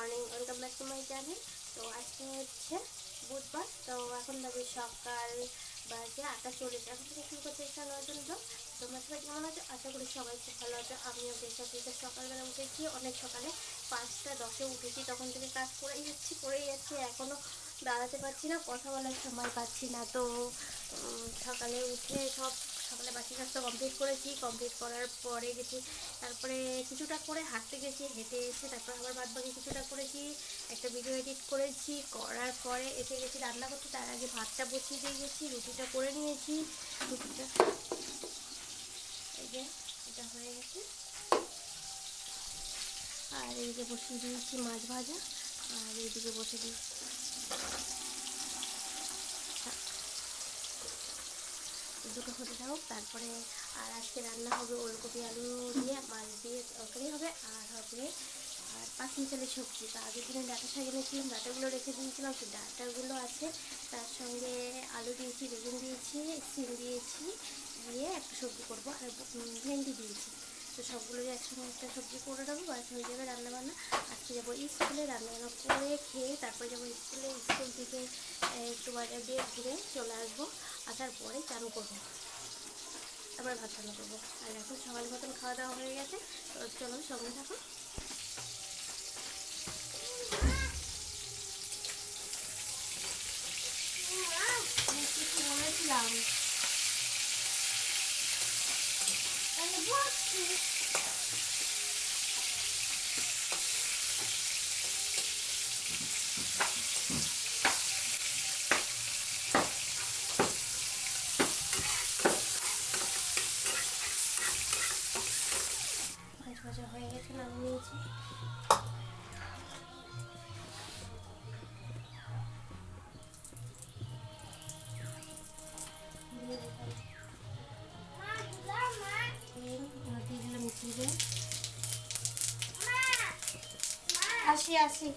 Morning welcome back to my channel তো আজকে হচ্ছে বুধবার, তো এখন বাজে সকাল বাজে আটটা চল্লিশ এখন থেকে শুরু করতে নতুন ব্লগ তোমরা সবাই কেমন আছো? আশা করি সবাই খুব ভালো আছো। আমিও বেশ আছি। তো সকালবেলা উঠেছি, অনেক সকালে পাঁচটা, দশে উঠেছি। তখন থেকে কাজ করেই যাচ্ছি করেই যাচ্ছি। এখনও দাঁড়াতে পারছি না, কথা বলার সময় পাচ্ছি না। তো সকালে উঠে সব সকালে বাকি কাজটা কমপ্লিট করেছি কমপ্লিট করার পরে গেছি, তারপরে কিছুটা করে হাঁটতে গেছি, হেঁটে এসে তারপর আবার বাদ বাকি কিছুটা করেছি, একটা ভিডিও এডিট করেছি, করার পরে এসে গেছি রান্না করতে, তার আগে ভাতটা বসিয়ে দিয়ে গেছি, রুটিটা করে নিয়েছি, রুটিটা এই যে এটা হয়ে গেছে। আর এইদিকে বসিয়ে দিয়েছি মাছ ভাজা, আর এইদিকে বসে দিয়েছি। দুটো হতে থাকুক, তারপরে আর আজকে রান্না হবে ওলকপি আলু দিয়ে, মাছ দিয়ে তরকারি হবে, আর হবে, আর পাঁচ মিশালের সবজি। তো আগের দিনে ডাটা শাক এনেছিলাম, ডাটাগুলো রেখে দিয়েছিলাম সেই ডাটাগুলো আছে, তার সঙ্গে আলু দিয়েছি, বেগুন দিয়েছি, সিম দিয়েছি, দিয়ে একটা সবজি করব, আর ভেন্ডি দিয়েছি। তো সবগুলো একসঙ্গে একটা সবজি করে দেবো বাস হয়ে যাবে রান্নাবান্না। আজকে যাব স্কুলে, রান্নাবান্না করে খেয়ে তারপরে যাব স্কুলে, স্কুল থেকে একটু বাজার দিয়ে ঘুরে চলে আসব। আসার পরে চান করব। আবার ভাত রান্না করব। আর এখন সকাল মতন খাওয়া দাওয়া হয়ে গেছে, তো চলো সঙ্গে থাকো। Thank you. আসি আসি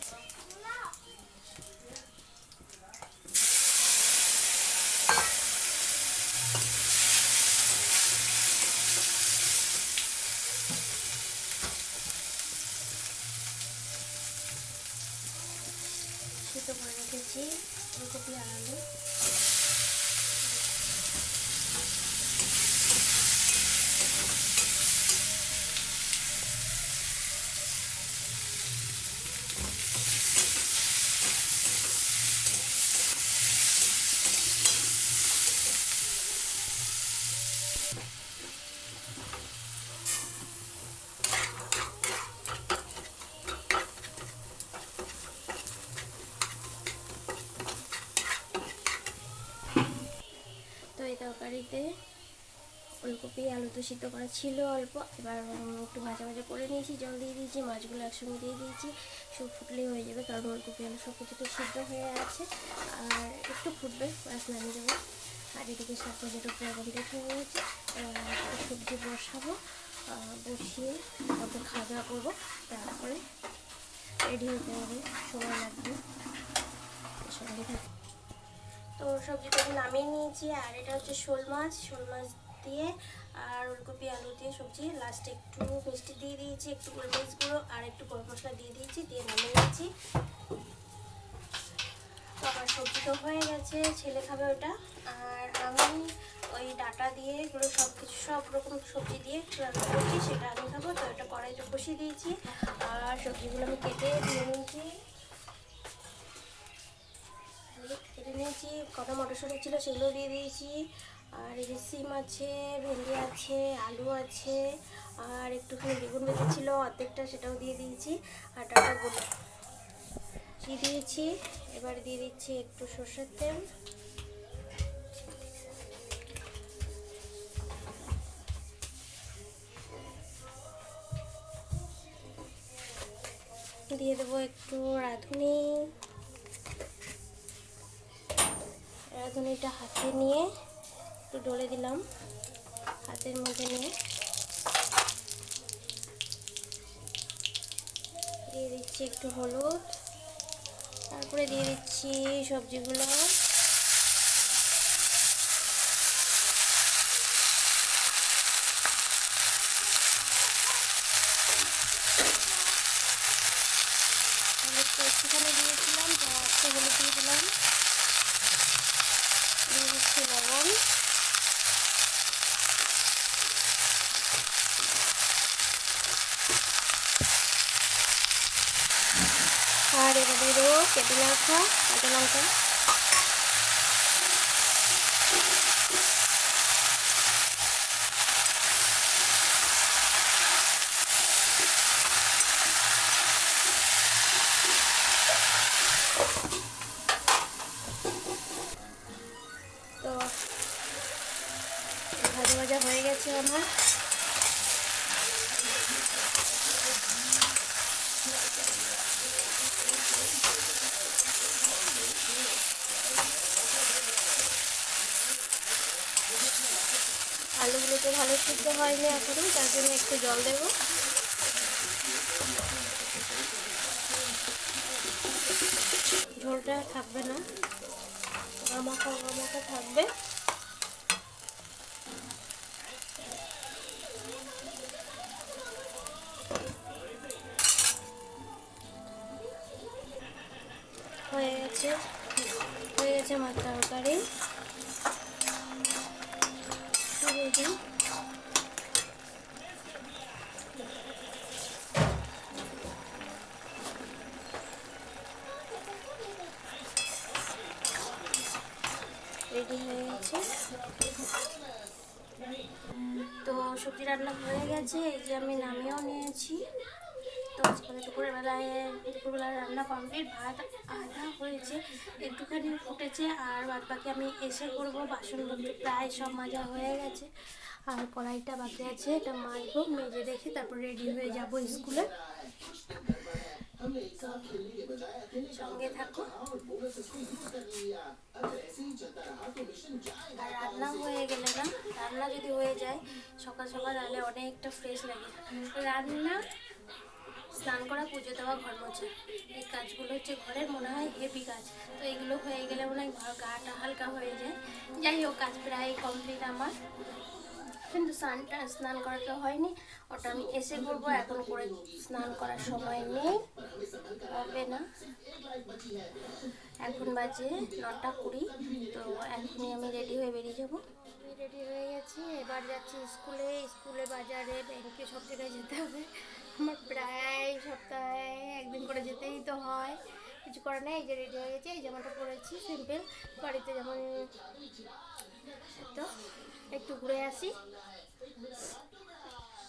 সিদ্ধ করে রেখেছি ফুলকপি আর আলু তো তরকারিতে ফুলকপি আলু তো সিদ্ধ করা ছিল অল্প। এবার একটু ভাজা ভাজা করে নিয়েছি, জল দিয়ে দিয়েছি, মাছগুলো একসঙ্গে দিয়ে দিয়েছি, সব ফুটলেই হয়ে যাবে কারণ ফুলকপি আলু সব কিছু তো সিদ্ধ হয়ে আছে। আর একটু ফুটবে ব্যাস নামিয়ে দেবো। আর এদিকে শাক ভাজাটা পুরো কমপ্লিট হয়ে গেছে। সবজি বসাবো বসিয়ে তারপর খাওয়া দাওয়া করব। তারপরে রেডি হতে হবে, সময় লাগবে। সঙ্গে থাকবে তো সবজিটা আমি নামিয়ে নিয়েছি, আর এটা হচ্ছে শোল মাছ শোল মাছ দিয়ে আর ওলকপি, আলু দিয়ে সবজি। লাস্টে একটু মিষ্টি দিয়ে দিয়েছি, একটু গোলমরিচ গুঁড়ো আর একটু গরম মশলা দিয়ে দিয়েছি, দিয়ে নামিয়ে নিয়েছি। তো আমার সবজি তো হয়ে গেছে, ছেলে খাবে ওটা। আর আমি ওই ডাটা দিয়ে এগুলো সব কিছু, সব রকম সবজি দিয়ে রান্না করছি, সেটা আমি খাব। তো এটা কড়াইতে বসিয়ে দিয়েছি। আর সবজিগুলো আমি কেটে দিয়ে নিয়েছি। কেটে নিয়েছি, কটা মটরশুঁটি ছিল সেগুলো দিয়ে দিয়েছি। আর এই সিম আছে, ভেন্ডি আছে, আলু আছে, আর একটুখানি বেগুন ছিল, অর্ধেকটা সেটাও দিয়ে দিয়েছি, আর ডাটাগুলো দিয়ে দিয়েছি। এবার দিয়ে দিচ্ছি একটু সর্ষের তেল। দিয়ে দেবো একটু রাঁধুনি। রাঁধুনিটা হাতে নিয়ে একটু ডলে দিলাম। হাতের মধ্যে নিয়ে। দিয়ে দিচ্ছি একটু হলুদ। তারপরে দিয়ে দিচ্ছি সবজিগুলো হলুদ তো একটুখানি দিয়েছিলাম তো একটু হলুদ দিয়ে দিলাম দিয়ে দিচ্ছি লবণ আর এবার দিয়ে দেবো কেটে রাখা কাঁচা লঙ্কা তো ভাজা ভাজা হয়ে গেছে আমার। আলুগুলো তো ভালো সিদ্ধ হয়নি এখনও তার জন্য একটু জল দেবো। ঝোলটা থাকবে না। গামাখা গামাখা থাকবে। গেছে হয়ে গেছে আমার তরকারি। রেডি হয়ে গেছে। তো সবজি রান্না হয়ে গেছে, এই যে আমি নামিয়েও নিয়েছি। তো দুপুরের বেলায় দুপুরবেলায় রান্না কমপ্লিট ভাত আধা হয়েছে, একটুখানি ফুটেছে, আর বাদ বাকি আমি এসে করব বাসনপত্র প্রায় সব মাজা হয়ে গেছে, আর কড়াইটা বাকি আছে, এটা মাজবো, মেজে রেখে তারপর রেডি হয়ে যাব স্কুলে। সঙ্গে থাকো। আর রান্না হয়ে গেলে না, রান্না যদি হয়ে যায়, সকাল সকাল তাহলে অনেকটা ফ্রেশ লাগে। রান্না স্নান করা, পুজো দেওয়া, ঘর মোছা। এই কাজগুলো হচ্ছে ঘরের, মনে হয় হেভি কাজ। তো এগুলো হয়ে গেলে মনে হয় গাটা হালকা হয়ে যায়। যাই হোক, কাজ প্রায় কমপ্লিট আমার। কিন্তু স্নানটা স্নান করা তো হয়নি। ওটা আমি এসে করব, এখন করে স্নান করার সময় নেই। হবে না। এখন বাজে নটা কুড়ি, তো এখনই আমি রেডি হয়ে বেরিয়ে যাব। রেডি হয়ে গেছি, এবার যাচ্ছি স্কুলে। স্কুলে, বাজারে, ব্যাংকে সব জায়গায় যেতে হবে। আমার প্রায় সপ্তাহে একদিন করে যেতেই তো হয়। কিছু করে না এই যে রেডি হয়ে গেছে, এই জামাটা পরেছি সিম্পল বাড়িতে যেমন তো একটু ঘুরে আসি।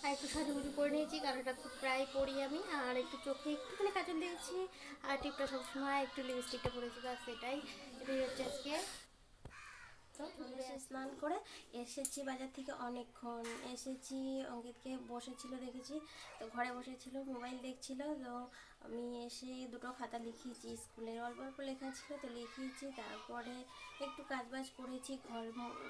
আর একটু সাজুগুজু করে নিয়েছি কারণটা তো প্রায় পরি আমি। আর একটু চোখে একটুখানি কাজল দিয়েছি। আর টিপটা সবসময় একটু লিপস্টিকটা পরেছি, ব্যাস এটাই। এটাই হচ্ছে আজকে। তো এসে স্নান করে এসেছি বাজার থেকে অনেকক্ষণ। এসেছি, অঙ্কিতকে বসেছিল দেখেছি, তো ঘরে বসেছিল, মোবাইল দেখছিল, তো আমি এসে দুটো খাতা লিখিয়েছি, স্কুলের অল্প অল্প লেখা ছিল তো লিখিয়েছি, তারপরে একটু কাজবাজ করেছি, ঘর,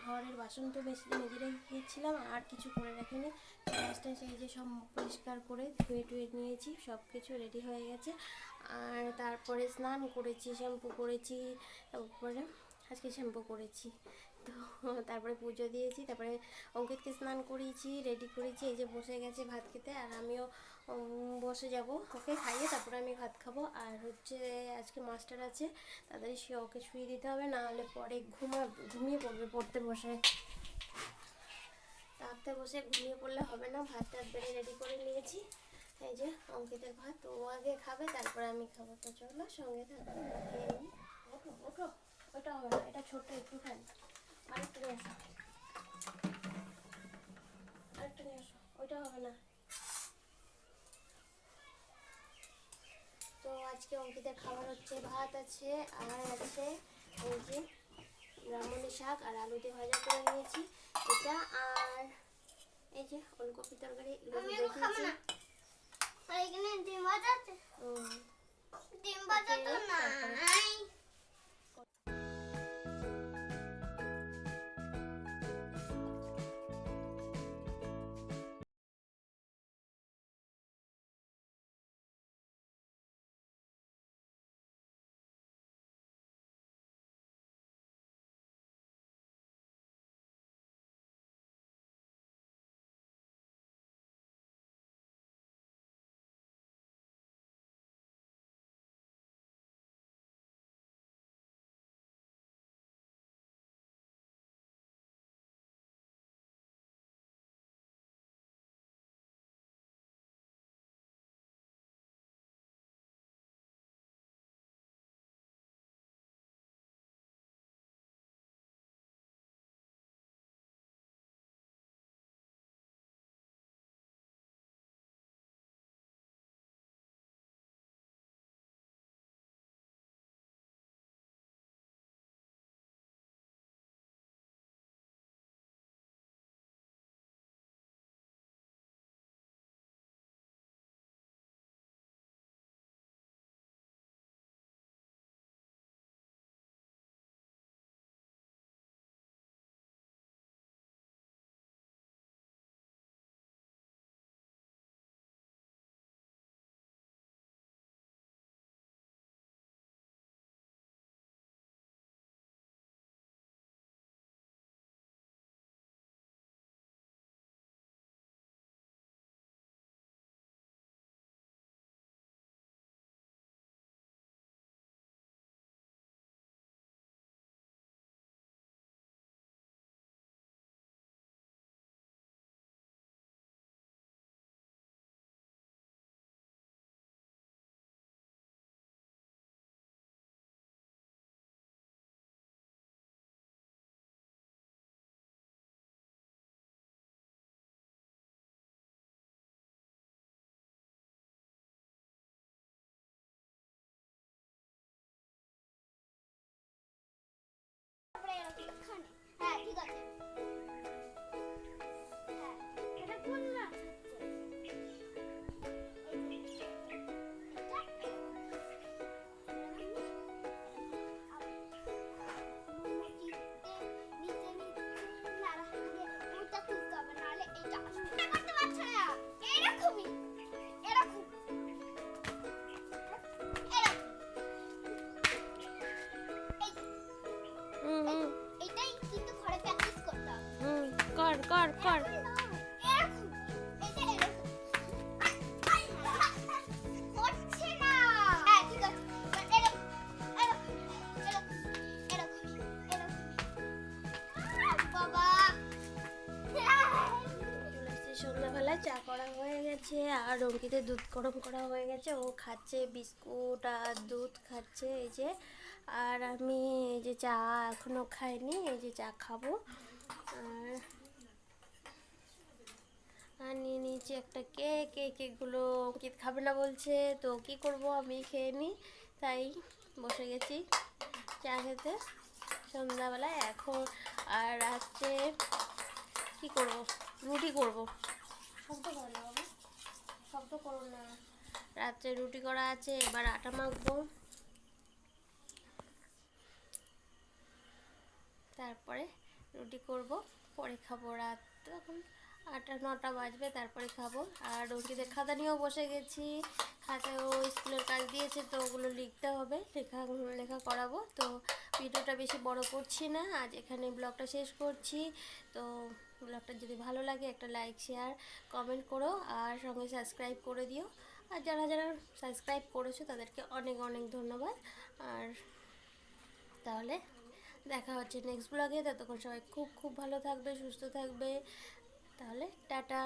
ঘরের বাসন তো বেশি মেজে রেখেছিলাম, আর কিছু করে রাখিনি। গ্যাসটা সেই যে সব পরিষ্কার করে ধুয়ে টুয়ে নিয়েছি সব কিছু রেডি হয়ে গেছে। আর তারপরে স্নান করেছি, শ্যাম্পু করেছি, তারপরে আজকে শ্যাম্পু করেছি। তো তারপরে পুজো দিয়েছি, তারপরে অঙ্কিতকে স্নান করিয়েছি রেডি করেছি এই যে বসে গেছে ভাত খেতে, আর আমিও বসে যাব। ওকে খাইয়ে তারপরে আমি ভাত খাব। আর হচ্ছে আজকে মাস্টার আছে, তাড়াতাড়ি সে ওকে শুয়ে দিতে হবে, না হলে পরে ঘুমা, ঘুমিয়ে পড়বে পড়তে বসে। তাতে বসে ঘুমিয়ে পড়লে হবে না, ভাত টাত বেড়ে রেডি করে নিয়েছি। এই যে অঙ্কিতের ভাত, ও আগে খাবে, তারপরে আমি খাব। তো চলো সঙ্গে থাকো। খেয়ে নিই ওঠো ওঠো ওটা হবে না এটা ছোট্ট একটুখানি আরেকটা নিয়ে আসো। আরেকটা নিয়ে আসো ওইটা হবে না। তো আজকে অঙ্কিতের খাবার হচ্ছে ভাত আছে আর আছে ওই যে ব্রাহ্মণী শাক আর আলু দিয়ে ভাজা করে নিয়েছি। এটা আর এই যে ওলকপি তরকারি ডিম ভাজা ডিম ভাজা তো নাই। এসেছি সন্ধ্যাবেলায় চা করা হয়ে গেছে, আর অঙ্কিতে দুধ গরম করা হয়ে গেছে। ও খাচ্ছে বিস্কুট আর দুধ খাচ্ছে, এই যে। আর আমি এই যে চা এখনও খাইনি, এই যে চা খাব। আর আর নিয়ে নিয়েছি একটা কেক এই কেকগুলো অঙ্কিত খাবে না বলছে তো কি করব আমি খেয়ে নিই তাই বসে গেছি চা খেতে। সন্ধ্যাবেলায় এখন আর রাত্রে কি করব রুটি করব। শব্দ করো না বাবা শব্দ করো না। রাত্রে রুটি করা আছে এবার আটা মাখবো। তারপরে রুটি করব পরে খাব রাত তখন আটটা, নটা বাজবে, তারপরে খাব। আর রুটিদের খাতা নিয়েও বসে গেছি। খাতায় ও স্কুলের কাজ দিয়েছে, তো ওগুলো লিখতে হবে। লেখা লেখা করাবো। তো ভিডিওটা বেশি বড় করছি না। আজ এখানে ব্লগটা শেষ করছি। তো ব্লগটা যদি ভালো লাগে, একটা লাইক, শেয়ার, কমেন্ট করো। আর সঙ্গে সাবস্ক্রাইব করে দিও। আর যারা যারা সাবস্ক্রাইব করেছ, তাদেরকে অনেক অনেক ধন্যবাদ। আর তাহলে দেখা হচ্ছে নেক্সট ব্লগে। ততক্ষণ সবাই খুব খুব ভালো থাকবে, সুস্থ থাকবে। তাহলে টাটা।